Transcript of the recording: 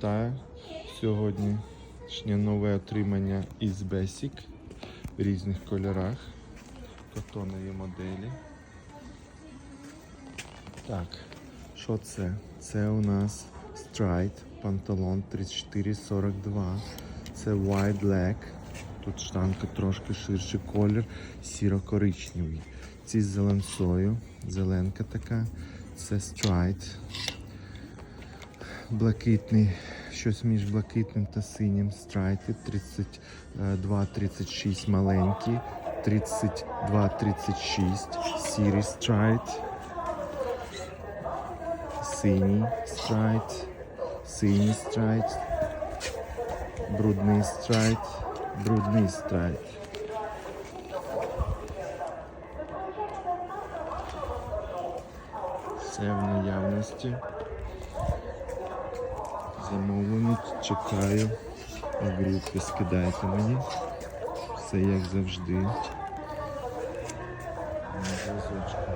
Вітаю! Сьогоднішнє нове отримання із Basic в різних кольорах. Котонові моделі. Так, що це? Це у нас Stride, панталон 3442. Це Wide Leg. Тут штанка трошки ширший колір, сіро-коричневий. Ці з зеленцою, зеленка така. Це Stride. Блакитний, щось між блакитним та синім страйти 32-36 маленький, 32-36 сірий страйт, синій страйт, синій страйт, брудний страйт, брудний страйт. Все в наявності. Замовлено, чекаю. Огрівки скидайте мені. Все як завжди. На зв'язочку.